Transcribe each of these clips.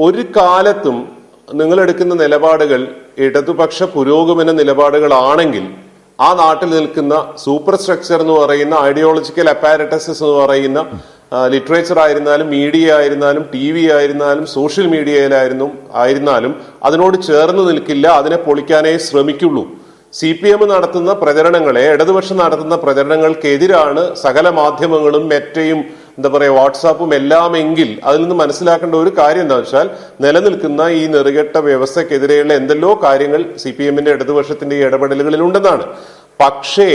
ഒരു കാലത്തും നിങ്ങൾ എടുക്കുന്ന നിലപാടുകൾ ഇടതുപക്ഷ പുരോഗമന നിലപാടുകളാണെങ്കിൽ ആ നാട്ടിൽ നിൽക്കുന്ന സൂപ്പർ സ്ട്രക്ചർ എന്ന് പറയുന്ന ഐഡിയോളജിക്കൽ അപ്പാരറ്റസസ് എന്ന് പറയുന്ന ലിറ്ററേച്ചർ ആയിരുന്നാലും മീഡിയ ആയിരുന്നാലും ടി വി ആയിരുന്നാലും സോഷ്യൽ മീഡിയയിലായിരുന്നു ആയിരുന്നാലും അതിനോട് ചേർന്ന് നിൽക്കില്ല അതിനെ പൊളിക്കാനേ ശ്രമിക്കുള്ളൂ. സി പി എം നടത്തുന്ന പ്രചരണങ്ങളെ ഇടതുപക്ഷം നടത്തുന്ന പ്രചരണങ്ങൾക്കെതിരാണ് സകല മാധ്യമങ്ങളും മെറ്റയും എന്താ പറയുക വാട്സാപ്പും എല്ലാമെങ്കിൽ അതിൽ നിന്ന് മനസ്സിലാക്കേണ്ട ഒരു കാര്യം എന്താ വെച്ചാൽ നിലനിൽക്കുന്ന ഈ നെറുകെട്ട വ്യവസ്ഥക്കെതിരെയുള്ള എന്തെല്ലോ കാര്യങ്ങൾ സി പി എമ്മിന്റെ ഇടതുപക്ഷത്തിന്റെ ഇടപെടലുകളിൽ ഉണ്ടെന്നാണ്. പക്ഷേ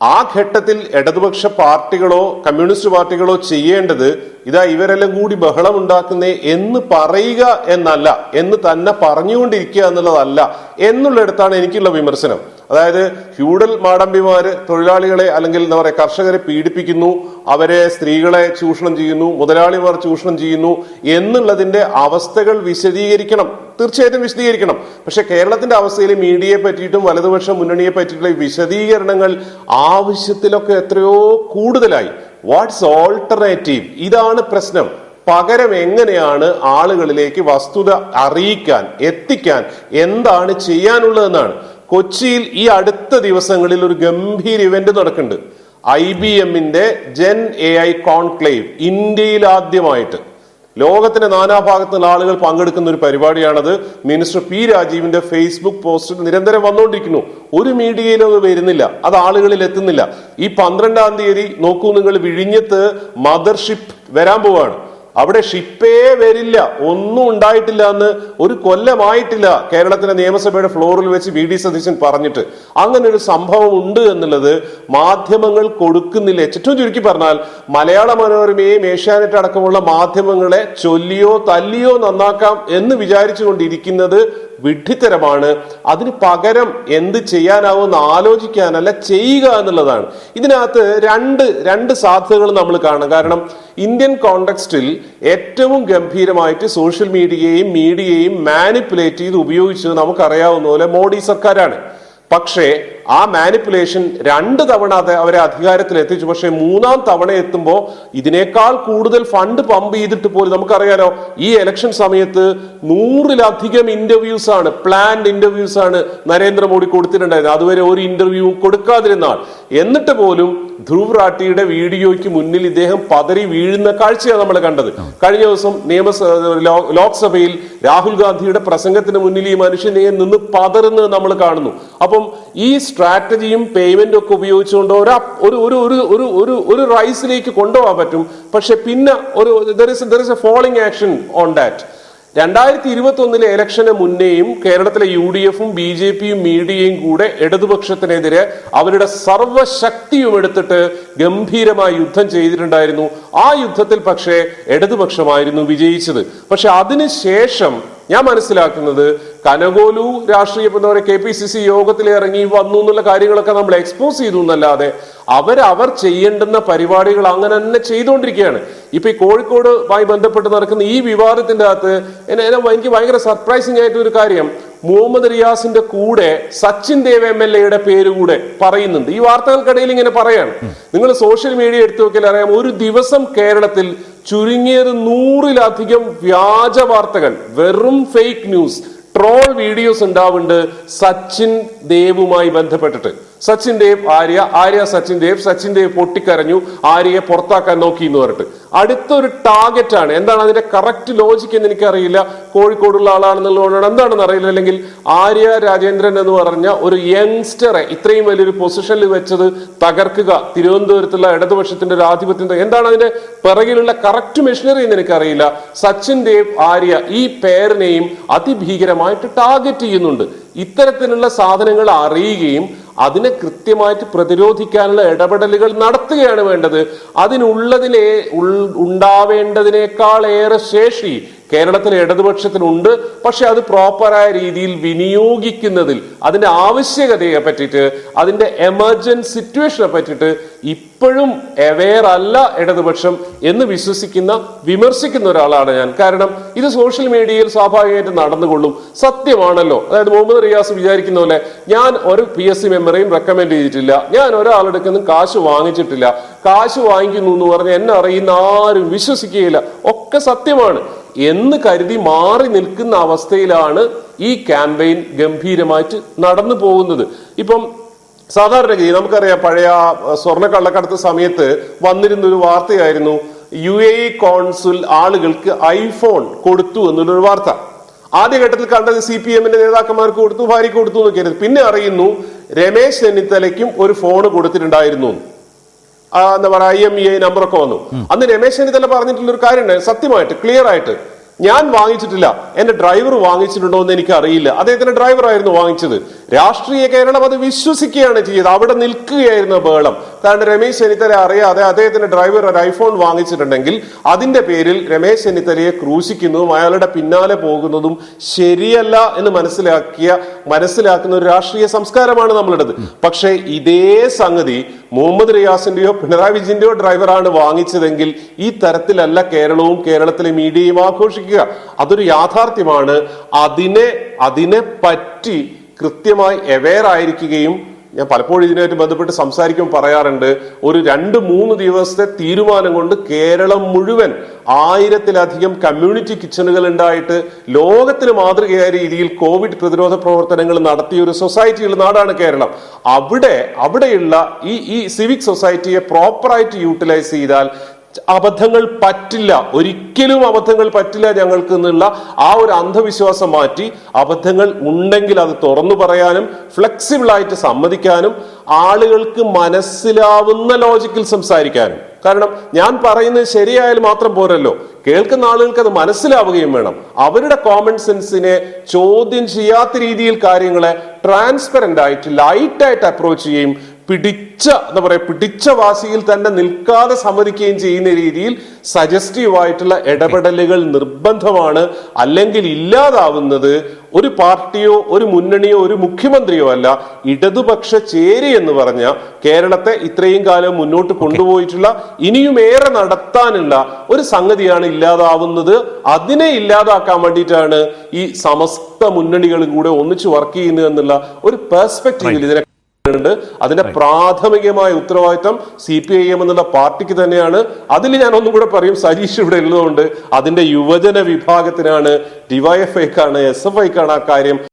ആ ഘട്ടത്തിൽ ഇടതുപക്ഷ പാർട്ടികളോ കമ്മ്യൂണിസ്റ്റ് പാർട്ടികളോ ചെയ്യേണ്ടത് ഇതാ ഇവരെല്ലാം കൂടി ബഹളം ഉണ്ടാക്കുന്നേ എന്ന് പറയുക എന്നല്ല എന്ന് തന്നെ പറഞ്ഞുകൊണ്ടിരിക്കുക എന്നുള്ളതല്ല എന്നുള്ളിടത്താണ് എനിക്കുള്ള വിമർശനം. അതായത് ഫ്യൂഡൽ മാടമ്പിമാര് തൊഴിലാളികളെ അല്ലെങ്കിൽ എന്താ പറയുക കർഷകരെ പീഡിപ്പിക്കുന്നു അവരെ സ്ത്രീകളെ ചൂഷണം ചെയ്യുന്നു മുതലാളിമാർ ചൂഷണം ചെയ്യുന്നു എന്നുള്ളതിന്റെ അവസ്ഥകൾ വിശദീകരിക്കണം. തീർച്ചയായിട്ടും വിശദീകരിക്കണം. പക്ഷെ കേരളത്തിന്റെ അവസ്ഥയിൽ മീഡിയയെ പറ്റിയിട്ടും വലതുപക്ഷ മുന്നണിയെ പറ്റിയിട്ടുള്ള വിശദീകരണങ്ങൾ ആവശ്യത്തിലൊക്കെ എത്രയോ കൂടുതലായി. വാട്ട്സ് ഓൾട്ടർനേറ്റീവ് ഇതാണ് പ്രശ്നം. പകരം എങ്ങനെയാണ് ആളുകളിലേക്ക് വസ്തുത അറിയിക്കാൻ എത്തിക്കാൻ എന്താണ് ചെയ്യാനുള്ളതെന്നാണ്. കൊച്ചിയിൽ ഈ അടുത്ത ദിവസങ്ങളിൽ ഒരു ഗംഭീര ഇവന്റ് നടക്കുന്നുണ്ട്. ഐ ബി എമ്മിന്റെ ജെൻ എ ഐ കോൺക്ലേവ് ഇന്ത്യയിൽ ആദ്യമായിട്ട്. ലോകത്തിന്റെ നാനാഭാഗത്തുനിന്നുള്ള ആളുകൾ പങ്കെടുക്കുന്ന ഒരു പരിപാടിയാണത്. മിനിസ്റ്റർ പി രാജീവിന്റെ ഫേസ്ബുക്ക് പോസ്റ്റിൽ നിരന്തരം വന്നുകൊണ്ടിരിക്കുന്നു. ഒരു മീഡിയയിലും അത് വരുന്നില്ല. അത് ആളുകളിൽ എത്തുന്നില്ല. ഈ പന്ത്രണ്ടാം തീയതി നോക്കൂ നിങ്ങൾ വിഴിഞ്ഞത്ത് മദർഷിപ്പ് വരാൻ പോവാണ്. അവിടെ ഷിപ്പേ വരില്ല. ഒന്നും ഉണ്ടായിട്ടില്ല എന്ന് ഒരു കൊല്ലമായിട്ടില്ല കേരളത്തിലെ നിയമസഭയുടെ ഫ്ലോറിൽ വെച്ച് വി ഡി സതീശൻ പറഞ്ഞിട്ട്. അങ്ങനെ ഒരു സംഭവം ഉണ്ട് എന്നുള്ളത് മാധ്യമങ്ങൾ കൊടുക്കുന്നില്ല. ഏറ്റവും ചുരുക്കി പറഞ്ഞാൽ മലയാള മനോരമയെയും ഏഷ്യാനെറ്റ് അടക്കമുള്ള മാധ്യമങ്ങളെ ചൊല്ലിയോ തല്ലിയോ നന്നാക്കാം എന്ന് വിചാരിച്ചുകൊണ്ടിരിക്കുന്നത് വിഡ്ഢിത്തരമാണ്. അതിന് പകരം എന്ത് ചെയ്യാനാവുമെന്ന് ആലോചിക്കാനല്ല ചെയ്യുക എന്നുള്ളതാണ്. ഇതിനകത്ത് രണ്ട് രണ്ട് സാധ്യതകൾ നമ്മൾ കാണണം. കാരണം ഇന്ത്യൻ കോണ്ടെക്സ്റ്റിൽ ഏറ്റവും ഗംഭീരമായിട്ട് സോഷ്യൽ മീഡിയയെയും മീഡിയയെയും മാനിപ്പുലേറ്റ് ചെയ്ത് ഉപയോഗിച്ചത് നമുക്കറിയാവുന്ന പോലെ മോഡി സർക്കാരാണ്. പക്ഷേ ആ മാനിപ്പുലേഷൻ രണ്ട് തവണ അത് അവരെ അധികാരത്തിൽ എത്തിച്ചു പക്ഷേ മൂന്നാം തവണ എത്തുമ്പോൾ ഇതിനേക്കാൾ കൂടുതൽ ഫണ്ട് പമ്പ് ചെയ്തിട്ട് പോലും നമുക്കറിയാലോ ഈ ഇലക്ഷൻ സമയത്ത് നൂറിലധികം ഇന്റർവ്യൂസ് ആണ് പ്ലാൻഡ് ഇന്റർവ്യൂസ് ആണ് നരേന്ദ്രമോദി കൊടുത്തിട്ടുണ്ടായത്. അതുവരെ ഒരു ഇന്റർവ്യൂ കൊടുക്കാതിരുന്ന ആൾ എന്നിട്ട് പോലും ധ്രുവ് റാട്ടിയുടെ വീഡിയോയ്ക്ക് മുന്നിൽ ഇദ്ദേഹം പതറി വീഴുന്ന കാഴ്ചയാണ് നമ്മൾ കണ്ടത്. കഴിഞ്ഞ ദിവസം നിയമസ ലോക്സഭയിൽ രാഹുൽ ഗാന്ധിയുടെ പ്രസംഗത്തിന് മുന്നിൽ ഈ മനുഷ്യനെ നിന്ന് പതറുന്നത് നമ്മൾ കാണുന്നു. അപ്പം ഈ സ്ട്രാറ്റജിയും പേയ്മെന്റും ഒക്കെ ഉപയോഗിച്ചുകൊണ്ട് ഒരു ഒരു ഒരു ഒരു ഒരു ഒരു റൈസിലേക്ക് കൊണ്ടുപോകാൻ പറ്റും. പക്ഷെ പിന്നെ ഒരു there is there is a following action on that രണ്ടായിരത്തി ഇരുപത്തി ഒന്നിലെ ഇലക്ഷന് മുന്നേയും കേരളത്തിലെ യു ഡി എഫും ബി ജെ പിയും മീഡിയയും കൂടെ ഇടതുപക്ഷത്തിനെതിരെ അവരുടെ സർവശക്തിയും എടുത്തിട്ട് ഗംഭീരമായി യുദ്ധം ചെയ്തിട്ടുണ്ടായിരുന്നു. ആ യുദ്ധത്തിൽ പക്ഷേ ഇടതുപക്ഷമായിരുന്നു വിജയിച്ചത്. പക്ഷെ അതിനുശേഷം ഞാൻ മനസ്സിലാക്കുന്നത് കനകോലു രാഷ്ട്രീയ എന്താ കെ പി സി സി യോഗത്തിൽ ഇറങ്ങി വന്നു എന്നുള്ള കാര്യങ്ങളൊക്കെ നമ്മൾ എക്സ്പോസ് ചെയ്തു എന്നല്ലാതെ അവരവർ ചെയ്യേണ്ടുന്ന പരിപാടികൾ അങ്ങനെ തന്നെ ചെയ്തുകൊണ്ടിരിക്കുകയാണ്. ഇപ്പൊ ഈ കോഴിക്കോടുമായി ബന്ധപ്പെട്ട് നടക്കുന്ന ഈ വിവാദത്തിന്റെ അകത്ത് എനിക്ക് ഭയങ്കര സർപ്രൈസിംഗ് ആയിട്ട് ഒരു കാര്യം. മുഹമ്മദ് റിയാസിന്റെ കൂടെ സച്ചിൻ ദേവ് എം എൽ എയുടെ പേര് കൂടെ പറയുന്നുണ്ട്. ഈ വാർത്തകൾക്കിടയിൽ ഇങ്ങനെ പറയാണ്. നിങ്ങൾ സോഷ്യൽ മീഡിയ എടുത്തു നോക്കിയാൽ അറിയാം ഒരു ദിവസം കേരളത്തിൽ ചുരുങ്ങിയത് നൂറിലധികം വ്യാജ വാർത്തകൾ വെറും ഫേക്ക് ന്യൂസ് ട്രോൾ വീഡിയോസ് ഉണ്ടാവുന്നുണ്ട് സച്ചിൻ ദേവുമായി ബന്ധപ്പെട്ടിട്ട്. സച്ചിൻ ദേവ് ആര്യ ആര്യ സച്ചിൻ ദേവ് സച്ചിൻ ദേവ് പൊട്ടിക്കരഞ്ഞു ആര്യയെ പുറത്താക്കാൻ നോക്കി എന്ന് പറഞ്ഞിട്ട്. അടുത്തൊരു ടാർഗറ്റ് ആണ് എന്താണ് അതിന്റെ കറക്റ്റ് ലോജിക്ക് എന്ന് എനിക്കറിയില്ല. കോഴിക്കോടുള്ള ആളാണെന്നുള്ളതുകൊണ്ടാണ്. എന്താണെന്ന് അറിയില്ല. അല്ലെങ്കിൽ ആര്യ രാജേന്ദ്രൻ എന്ന് പറഞ്ഞ ഒരു യങ്സ്റ്ററെ ഇത്രയും വലിയൊരു പൊസിഷനിൽ വെച്ചത് തകർക്കുക തിരുവനന്തപുരത്തുള്ള ഇടതുപക്ഷത്തിന്റെ ഒരു ആധിപത്യം എന്താണ് അതിന്റെ പിറകിലുള്ള കറക്റ്റ് മെഷീനറി എന്ന് എനിക്കറിയില്ല. സച്ചിൻ ദേവ് ആര്യ ഈ പേരിനെയും അതിഭീകരമായിട്ട് ടാർഗറ്റ് ചെയ്യുന്നുണ്ട്. ഇത്തരത്തിലുള്ള സാധനങ്ങൾ അറിയുകയും അതിനെ കൃത്യമായിട്ട് പ്രതിരോധിക്കാനുള്ള ഇടപെടലുകൾ നടത്തുകയാണ് വേണ്ടത്. അതിനുള്ളതിനെ ഉൾ- ഉണ്ടാവേണ്ടതിനേക്കാൾ ഏറെ ശേഷി കേരളത്തിലെ ഇടതുപക്ഷത്തിനുണ്ട്. പക്ഷെ അത് പ്രോപ്പറായ രീതിയിൽ വിനിയോഗിക്കുന്നതിൽ അതിന്റെ ആവശ്യകതയെ പറ്റിയിട്ട് അതിന്റെ എമർജൻസ് സിറ്റുവേഷനെ പറ്റിയിട്ട് ഇപ്പോഴും അവെയർ അല്ല ഇടതുപക്ഷം എന്ന് വിശ്വസിക്കുന്ന വിമർശിക്കുന്ന ഒരാളാണ് ഞാൻ. കാരണം ഇത് സോഷ്യൽ മീഡിയയിൽ സ്വാഭാവികമായിട്ട് നടന്നുകൊള്ളും. സത്യമാണല്ലോ. അതായത് മുഹമ്മദ് റിയാസ് വിചാരിക്കുന്ന പോലെ ഞാൻ ഒരു പി എസ് സി റെക്കമെൻഡ് ചെയ്തിട്ടില്ല. ഞാൻ ഒരാളെടുക്കുന്ന കാശ് വാങ്ങിച്ചിട്ടില്ല. കാശ് വാങ്ങിക്കുന്നു എന്ന് പറഞ്ഞ് എന്നെ അറിയുന്ന ആരും വിശ്വസിക്കുകയില്ല. ഒക്കെ സത്യമാണ്. എന്ന് കരുതി മാറി നിൽക്കുന്ന അവസ്ഥയിലാണ് ഈ ക്യാമ്പയിൻ ഗംഭീരമായിട്ട് നടന്നു പോകുന്നത്. ഇപ്പം സാധാരണഗതി നമുക്കറിയാം പഴയ സ്വർണ കള്ളക്കടത്ത് സമയത്ത് വന്നിരുന്ന ഒരു വാർത്തയായിരുന്നു യു എ കോൺസുൽ ആളുകൾക്ക് ഐഫോൺ കൊടുത്തു എന്നുള്ളൊരു വാർത്ത. ആദ്യഘട്ടത്തിൽ കണ്ടത് സി പി എമ്മിന്റെ നേതാക്കന്മാർക്ക് കൊടുത്തു ഭാര്യയ്ക്ക് കൊടുത്തു എന്നൊക്കെയായിരുന്നു. പിന്നെ അറിയുന്നു രമേശ് ചെന്നിത്തലയ്ക്കും ഒരു ഫോൺ കൊടുത്തിട്ടുണ്ടായിരുന്നു. എന്താ പറയുക ഐ എം ഇ ഐ നമ്പറൊക്കെ വന്നു. അന്ന് രമേശ് ചെന്നിത്തല പറഞ്ഞിട്ടുള്ള ഒരു കാര്യം സത്യമായിട്ട് ക്ലിയർ ആയിട്ട് ഞാൻ വാങ്ങിച്ചിട്ടില്ല. എന്റെ ഡ്രൈവർ വാങ്ങിച്ചിട്ടുണ്ടോ എന്ന് എനിക്ക് അറിയില്ല അദ്ദേഹത്തിന്റെ ഡ്രൈവർ ആയിരുന്നു വാങ്ങിച്ചത്. രാഷ്ട്രീയ കേരളം അത് വിശ്വസിക്കുകയാണ് ചെയ്തത്. അവിടെ നിൽക്കുകയായിരുന്നു ബേളം. കാരണം രമേശ് ചെന്നിത്തല അറിയാതെ അദ്ദേഹത്തിന്റെ ഡ്രൈവർ ഒരു ഐഫോൺ വാങ്ങിച്ചിട്ടുണ്ടെങ്കിൽ അതിന്റെ പേരിൽ രമേശ് ചെന്നിത്തലയെ ക്രൂശിക്കുന്നതും അയാളുടെ പിന്നാലെ പോകുന്നതും ശരിയല്ല എന്ന് മനസ്സിലാക്കിയ മനസ്സിലാക്കുന്ന ഒരു രാഷ്ട്രീയ സംസ്കാരമാണ് നമ്മളുടേത്. പക്ഷേ ഇതേ സംഗതി മുഹമ്മദ് റിയാസിന്റെയോ പിണറായി വിജയന്റെയോ ഡ്രൈവറാണ് വാങ്ങിച്ചതെങ്കിൽ ഈ തരത്തിലല്ല കേരളവും കേരളത്തിലെ മീഡിയയും ആഘോഷിക്കുക. അതൊരു യാഥാർത്ഥ്യമാണ്. അതിനെ അതിനെ പറ്റി കൃത്യമായി അവെയർ ആയിരിക്കുകയും ഞാൻ പലപ്പോഴും ഇതിനായിട്ട് ബന്ധപ്പെട്ട് സംസാരിക്കുമ്പോൾ പറയാറുണ്ട് ഒരു രണ്ട് മൂന്ന് ദിവസത്തെ തീരുമാനം കൊണ്ട് കേരളം മുഴുവൻ ആയിരത്തിലധികം കമ്മ്യൂണിറ്റി കിച്ചണുകൾ ഉണ്ടായിട്ട് ലോകത്തിന് മാതൃകയായ രീതിയിൽ കോവിഡ് പ്രതിരോധ പ്രവർത്തനങ്ങൾ നടത്തിയ ഒരു സൊസൈറ്റിയുള്ള നാടാണ് കേരളം. അവിടെ അവിടെയുള്ള ഈ ഈ സിവിക് സൊസൈറ്റിയെ പ്രോപ്പറായിട്ട് യൂട്ടിലൈസ് ചെയ്താൽ അബദ്ധങ്ങൾ പറ്റില്ല. ഒരിക്കലും അബദ്ധങ്ങൾ പറ്റില്ല ഞങ്ങൾക്ക് എന്നുള്ള ആ ഒരു അന്ധവിശ്വാസം മാറ്റി അബദ്ധങ്ങൾ ഉണ്ടെങ്കിൽ അത് തുറന്നു പറയാനും ഫ്ലെക്സിബിൾ ആയിട്ട് സമ്മതിക്കാനും ആളുകൾക്ക് മനസ്സിലാവുന്ന ലോജിക്കിൽ സംസാരിക്കാനും. കാരണം ഞാൻ പറയുന്നത് ശരിയായാൽ മാത്രം പോരല്ലോ. കേൾക്കുന്ന ആളുകൾക്ക് അത് മനസ്സിലാവുകയും വേണം. അവരുടെ കോമൺ സെൻസിനെ ചോദ്യം ചെയ്യാത്ത രീതിയിൽ കാര്യങ്ങളെ ട്രാൻസ്പെറന്റ് ആയിട്ട് ലൈറ്റായിട്ട് അപ്രോച്ച് ചെയ്യുകയും പിടിച്ച എന്താ പറയുക പിടിച്ച വാശിയിൽ തന്നെ നിൽക്കാതെ സമ്മതിക്കുകയും ചെയ്യുന്ന രീതിയിൽ സജസ്റ്റീവ് ആയിട്ടുള്ള ഇടപെടലുകൾ നിർബന്ധമാണ്. അല്ലെങ്കിൽ ഇല്ലാതാവുന്നത് ഒരു പാർട്ടിയോ ഒരു മുന്നണിയോ ഒരു മുഖ്യമന്ത്രിയോ അല്ല ഇടതുപക്ഷ ചേരി എന്ന് പറഞ്ഞ കേരളത്തെ ഇത്രയും കാലം മുന്നോട്ട് കൊണ്ടുപോയിട്ടുള്ള ഇനിയും ഏറെ നടത്താനുള്ള ഒരു സംഗതിയാണ് ഇല്ലാതാവുന്നത്. അതിനെ ഇല്ലാതാക്കാൻ വേണ്ടിയിട്ടാണ് ഈ സമസ്ത മുന്നണികളും കൂടെ ഒന്നിച്ച് വർക്ക് ചെയ്യുന്നത് എന്നുള്ള ഒരു പെർസ്പെക്റ്റീവിൽ ഇതിനെ ഉണ്ട്. അതിന്റെ പ്രാഥമികമായ ഉത്തരവാദിത്തം സി പി ഐ എം എന്നുള്ള പാർട്ടിക്ക് തന്നെയാണ്. അതിൽ ഞാൻ ഒന്നും കൂടെ പറയും സരീഷ് ഇവിടെ ഉള്ളതുകൊണ്ട് അതിന്റെ യുവജന വിഭാഗത്തിനാണ് ഡിവൈഎഫ്ഐക്കാണ് എസ് എഫ് ഐക്കാണ് ആ കാര്യം